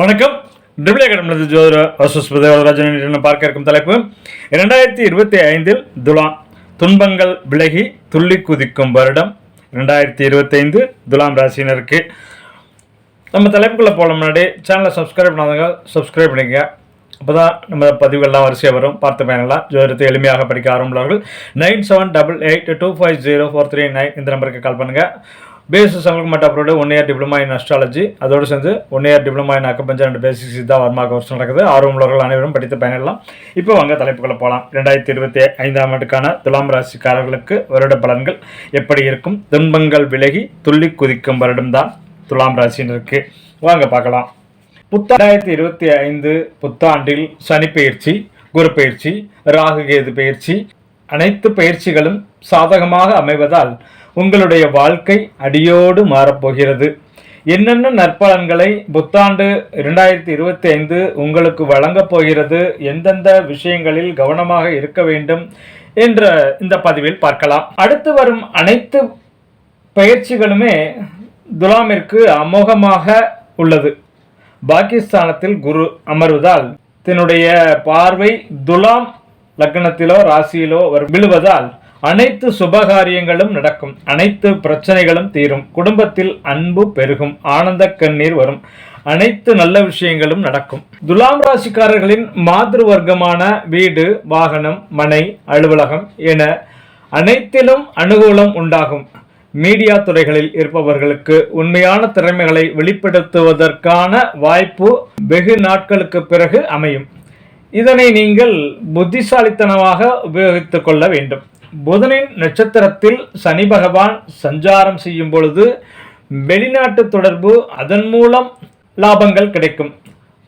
வணக்கம். டிபிள் அகாடமிலது ஜோதிட வசுஸ்பதி பார்க்க இருக்கும் தலைப்பு. இரண்டாயிரத்தி இருபத்தி ஐந்தில் துலாம் துன்பங்கள் விலகி துள்ளி குதிக்கும் வருடம். ரெண்டாயிரத்தி இருபத்தைந்து துலாம் ராசினருக்கு நம்ம தலைப்புக்குள்ளே போன முன்னாடி சேனலை சப்ஸ்கிரைப் பண்ணாதவங்க சப்ஸ்கிரைப் பண்ணிக்கங்க. அப்போ தான் நம்ம பதிவுகள்லாம் வரிசையாக வரும். பார்த்து பயனெல்லாம் ஜோதிடத்தை எளிமையாக படிக்க ஆரம்பிக்கிறார்கள் nine seven double eight two five zero four three nine இந்த நம்பருக்கு கால் பண்ணுங்கள் பேசிஸ் சமூக மட்டும் abroad one year diploma in astrology அதோடு சேர்ந்து one year diploma in acupuncture and basic Siddha Varma course நடக்குது. ஆர்வமுள்ளவர்கள் அனைவரும் படித்து பயனிடலாம் இப்போ வாங்க தலைப்புகளை போகலாம் ரெண்டாயிரத்தி இருபத்தி ஐந்தாம் ஆண்டுக்கான துலாம் ராசிக்காரர்களுக்கு வருட பலன்கள் எப்படி இருக்கும்? துன்பங்கள் விலகி துள்ளி குதிக்கும் வருடம்தான் துலாம் ராசினருக்கு வாங்க பார்க்கலாம். புத்தாயிரத்தி இருபத்தி ஐந்து புத்தாண்டில் சனி பயிற்சி குரு பயிற்சி ராகு கேது பயிற்சி அனைத்து பயிற்சிகளும் சாதகமாக அமைவதால் உங்களுடைய வாழ்க்கை அடியோடு மாறப்போகிறது. என்னென்ன நற்பலன்களை புத்தாண்டு இரண்டாயிரத்தி இருபத்தி ஐந்து உங்களுக்கு வழங்கப் போகிறது எந்தெந்த விஷயங்களில் கவனமாக இருக்க வேண்டும் என்ற இந்த பதிவில் பார்க்கலாம். அடுத்து வரும் அனைத்து பயிற்சிகளுமே துலாமிற்கு அமோகமாக உள்ளது. பாகிஸ்தானத்தில் குரு அமர்வதால் தன்னுடைய பார்வை துலாம் லக்னத்திலோ ராசியிலோ வரும் விழுவதால் அனைத்து சுபகாரியங்களும் நடக்கும். அனைத்து பிரச்சனைகளும் தீரும். குடும்பத்தில் அன்பு பெருகும். ஆனந்த கண்ணீர் வரும். அனைத்து நல்ல விஷயங்களும் நடக்கும். துலாம் ராசிக்காரர்களின் மாதிரி வர்க்கமான வீடு வாகனம் மனை அலுவலகம் என அனைத்திலும் அனுகூலம் உண்டாகும். மீடியா துறைகளில் இருப்பவர்களுக்கு உண்மையான திறமைகளை வெளிப்படுத்துவதற்கான வாய்ப்பு வெகு நாட்களுக்கு பிறகு அமையும். இதனை நீங்கள் புத்திசாலித்தனமாக உபயோகித்துக் கொள்ள வேண்டும். புதனின் நட்சத்திரத்தில் சனி பகவான் சஞ்சாரம் செய்யும் பொழுது வெளிநாட்டு தொடர்பு அதன் மூலம் லாபங்கள் கிடைக்கும்.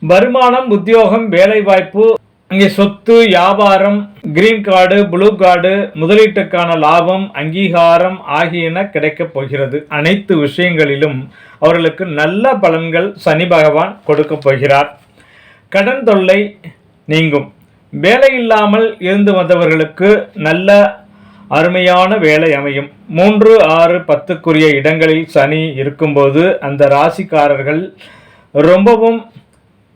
வருமானம் உத்தியோகம் வேலைவாய்ப்பு அங்கே சொத்து வியாபாரம் கிரீன் கார்டு ப்ளூ கார்டு முதலீட்டுக்கான லாபம் அங்கீகாரம் ஆகியன கிடைக்கப் போகிறது. அனைத்து விஷயங்களிலும் அவர்களுக்கு நல்ல பலன்கள் சனி பகவான் கொடுக்கப் போகிறார். கடன் தொல்லை நீங்கும். வேலை இல்லாமல் இருந்து வந்தவர்களுக்கு நல்ல அருமையான வேலை அமையும். மூன்று ஆறு பத்துக்குரிய இடங்களில் சனி இருக்கும்போது அந்த ராசிக்காரர்கள் ரொம்பவும்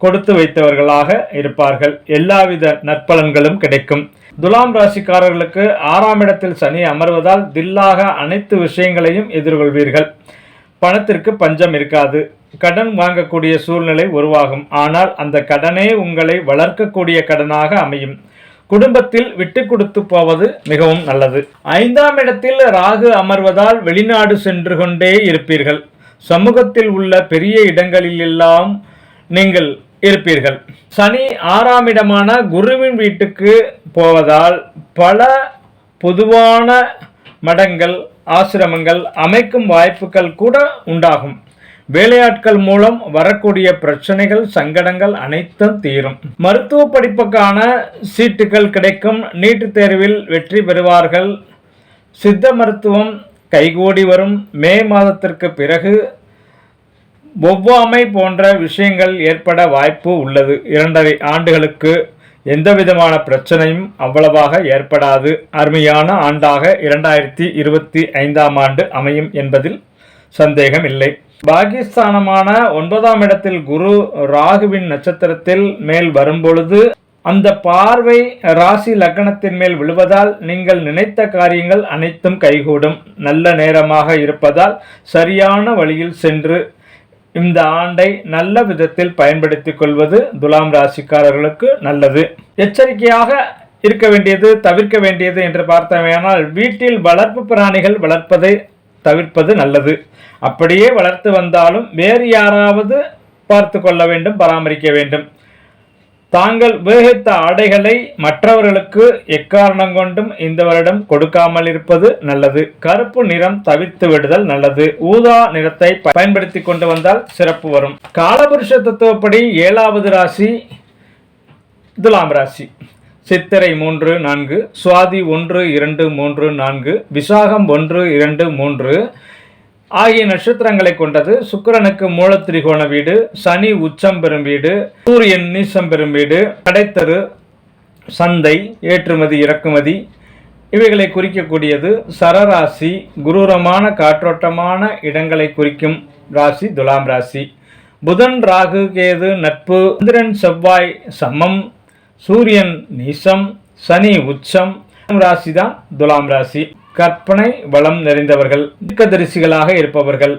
கொடுத்து வைத்தவர்களாக இருப்பார்கள். எல்லாவித நற்பலன்களும் கிடைக்கும். துலாம் ராசிக்காரர்களுக்கு ஆறாம் இடத்தில் சனி அமர்வதால் தில்லாக அனைத்து விஷயங்களையும் எதிர்கொள்வீர்கள். பணத்திற்கு பஞ்சம் இருக்காது. கடன் வாங்கக்கூடிய சூழ்நிலை உருவாகும். ஆனால் அந்த கடனே உங்களை வளர்க்கக்கூடிய கடனாக அமையும். குடும்பத்தில் விட்டு கொடுத்து போவது மிகவும் நல்லது. ஐந்தாம் இடத்தில் ராகு அமர்வதால் வெளிநாடு சென்று கொண்டே இருப்பீர்கள். சமூகத்தில் உள்ள பெரிய இடங்களிலெல்லாம் நீங்கள் இருப்பீர்கள். சனி ஆறாம் இடமான குருவின் வீட்டுக்கு போவதால் பல பொதுவான மடங்கள் ஆசிரமங்கள் அமைக்கும் வாய்ப்புகள் கூட உண்டாகும். வேலையாட்கள் மூலம் வரக்கூடிய பிரச்சனைகள் சங்கடங்கள் அனைத்தும் தீரும். மருத்துவ படிப்புக்கான சீட்டுகள் கிடைக்கும். நீட் தேர்வில் வெற்றி பெறுவார்கள். சித்த மருத்துவம் கைகூடி வரும். மே மாதத்திற்கு பிறகு ஒவ்வாமை போன்ற விஷயங்கள் ஏற்பட வாய்ப்பு உள்ளது. இரண்டரை ஆண்டுகளுக்கு எந்த விதமான பிரச்சனையும் அவ்வளவாக ஏற்படாது. அருமையான ஆண்டாக இரண்டாயிரத்தி இருபத்தி ஐந்தாம் ஆண்டு அமையும் என்பதில் சந்தேகம் இல்லை பாகிஸ்தானமான ஒன்பதாம் இடத்தில் குரு ராகுவின் நட்சத்திரத்தில் மேல் வரும்பொழுது அந்த பார்வை ராசி லக்னத்தின் மேல் விழுவதால் நீங்கள் நினைத்த காரியங்கள் அனைத்தும் கைகூடும். நல்ல நேரமாக இருப்பதால் சரியான வழியில் சென்று இந்த ஆண்டை நல்ல விதத்தில் பயன்படுத்திக் கொள்வது துலாம் ராசிக்காரர்களுக்கு நல்லது. எச்சரிக்கையாக இருக்க வேண்டியது தவிர்க்க வேண்டியது என்று பார்த்தவையானால் வீட்டில் வளர்ப்பு பிராணிகள் வளர்ப்பதை தவிர்ப்பது நல்லது. அப்படியே வளர்த்து வந்தாலும் வேறு யாராவது பார்த்து கொள்ள வேண்டும் பராமரிக்க வேண்டும். தாங்கள் உபயோகித்த ஆடைகளை மற்றவர்களுக்கு எக்காரணம் கொண்டும் இந்த வருடம் கொடுக்காமல் இருப்பது நல்லது. கருப்பு நிறம் தவித்து விடுதல் நல்லது. ஊதா நிறத்தை பயன்படுத்தி கொண்டு வந்தால் சிறப்பு வரும். காலபுருஷ தத்துவப்படி ஏழாவது ராசி துலாம் ராசி. சித்திரை மூன்று நான்கு. சுவாதி ஒன்று இரண்டு மூன்று நான்கு. விசாகம் ஒன்று இரண்டு மூன்று. ஆகிய நட்சத்திரங்களை கொண்டது சுக்கிரனுக்கு மூலத்திரிகோண வீடு சனி உச்சம் பெறும் வீடு சூரியன் நீசம் பெறும் வீடு கடைத்தரு சந்தை ஏற்றுமதி இறக்குமதி இவைகளை குறிக்கக்கூடியது சரராசி குரூரமான காற்றோட்டமான இடங்களை குறிக்கும் ராசி துலாம் ராசி. புதன் ராகு கேது நட்பு சந்திரன் செவ்வாய் சமம் சூரியன் நீசம் சனி உச்சம் ராசி தான் துலாம் ராசி. கற்பனை வளம் நிறைந்தவர்கள் தீர்க்கதரிசிகளாக இருப்பவர்கள்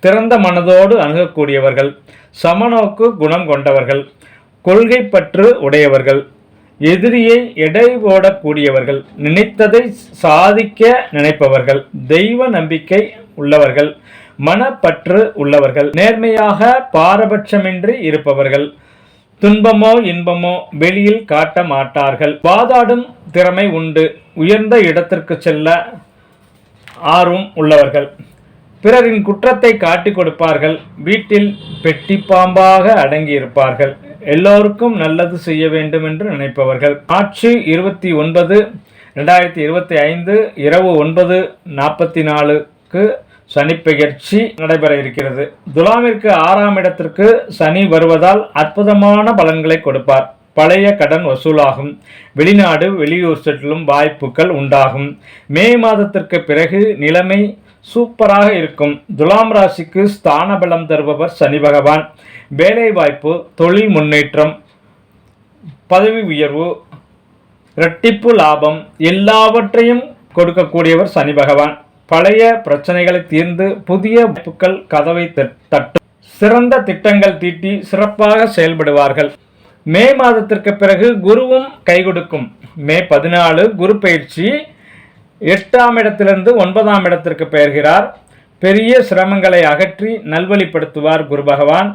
திறந்த மனதோடு அணுகக்கூடியவர்கள் சமநோக்கு குணம் கொண்டவர்கள் கொள்கை பற்று உடையவர்கள் எதிரியை எடை போடக்கூடியவர்கள் நினைத்ததை சாதிக்க நினைப்பவர்கள் தெய்வ நம்பிக்கை உள்ளவர்கள் மனப்பற்று உள்ளவர்கள் நேர்மையாக பாரபட்சமின்றி இருப்பவர்கள் துன்பமோ இன்பமோ வெளியில் காட்ட மாட்டார்கள். வாதாடும் திறமை உண்டு. உயர்ந்த இடத்திற்கு செல்ல ஆர்வம் உள்ளவர்கள். பிறரின் குற்றத்தை காட்டிக் கொடுப்பார்கள். வீட்டில் பெட்டி பாம்பாக அடங்கியிருப்பார்கள். எல்லோருக்கும் நல்லது செய்ய வேண்டும் என்று நினைப்பவர்கள். ஆட்சி இருபத்தி ஒன்பது ரெண்டாயிரத்தி இருபத்தி ஐந்து இரவு ஒன்பது நாற்பத்தி நாலுக்கு சனிப்பெயர்ச்சி நடைபெற இருக்கிறது. துலாமிற்கு ஆறாம் இடத்திற்கு சனி வருவதால் அற்புதமான பலன்களை கொடுப்பார். பழைய கடன் வசூலாகும். வெளிநாடு வெளியூர் செல்லும் வாய்ப்புகள் உண்டாகும். மே மாதத்திற்கு பிறகு நிலைமை சூப்பராக இருக்கும். துலாம் ராசிக்கு ஸ்தான பலம் தருபவர் சனி பகவான். வேலை வாய்ப்பு தொழில் முன்னேற்றம் பதவி உயர்வு இரட்டிப்பு லாபம் எல்லாவற்றையும் கொடுக்கக்கூடியவர் சனி பகவான். பழைய பிரச்சனைகளை தீர்ந்து புதிய வாய்ப்புகள் கதவை தட்டும். சிறந்த திட்டங்கள் தீட்டி சிறப்பாக செயல்படுவார்கள். மே மாதத்திற்கு பிறகு குருவும் கை கொடுக்கும். மே பதினாலு குரு பயிற்சி எட்டாம் இடத்திலிருந்து ஒன்பதாம் இடத்திற்கு பெயர்கிறார். பெரிய சிரமங்களை அகற்றி நல்வழிப்படுத்துவார் குரு பகவான்.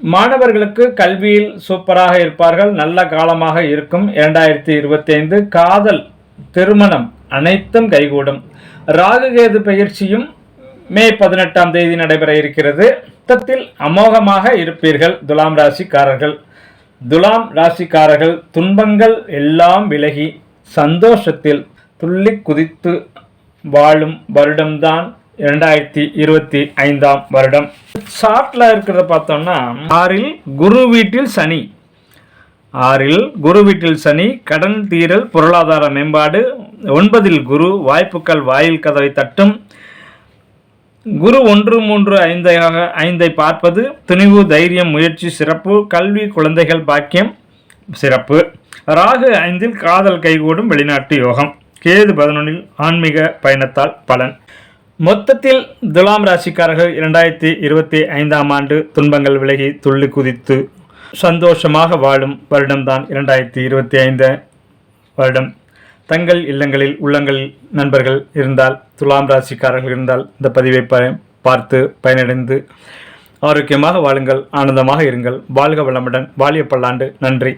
மாணவர்களுக்கு கல்வியில் சூப்பராக இருப்பார்கள். நல்ல காலமாக இருக்கும். இரண்டாயிரத்தி இருபத்தைந்து காதல் திருமணம். அனைத்தும் கைகூடும். ராகுகேது பயிற்சியும் மே பதினெட்டாம் தேதி நடைபெற இருக்கிறது. மொத்தத்தில் அமோகமாக இருப்பீர்கள் துலாம் ராசிக்காரர்கள். துலாம் ராசிக்காரர்கள் துன்பங்கள் எல்லாம் விலகி சந்தோஷத்தில் துள்ளி குதித்து வாழும் வருடம்தான் இரண்டாயிரத்தி இருபத்தி ஐந்தாம் வருடம். சார்ட்ல இருக்கிறத பார்த்தோம்னா ஆறில் குரு வீட்டில் சனி. ஆறில் குரு வீட்டில் சனி கடன் தீரல் பொருளாதார மேம்பாடு ஒன்பதில் குரு வாய்ப்புகள் வாயில் கதவை தட்டும். குரு ஒன்று மூன்று ஐந்தாக ஐந்தை பார்ப்பது துணிவு தைரியம் முயற்சி சிறப்பு கல்வி குழந்தைகள் பாக்கியம் சிறப்பு. ராகு ஐந்தில் காதல் கைகூடும் வெளிநாட்டு யோகம். கேது பதினொன்றில் ஆன்மீக பயணத்தால் பலன். மொத்தத்தில் துலாம் ராசிக்காரர்கள் இரண்டாயிரத்தி இருபத்தி ஐந்தாம் ஆண்டு துன்பங்கள் விலகி துள்ளி குதித்து சந்தோஷமாக வாழும் வருடம்தான் இரண்டாயிரத்தி இருபத்தி ஐந்து வருடம். தங்கள் இல்லங்களில் உள்ளங்களில் நண்பர்கள் இருந்தால் துலாம் ராசிக்காரர்கள் இருந்தால் இந்த பதிவை ப பார்த்து பயனடைந்து ஆரோக்கியமாக வாழுங்கள் ஆனந்தமாக இருங்கள். வாழ்க வளமுடன் வாலிய பல்லாண்டு. நன்றி.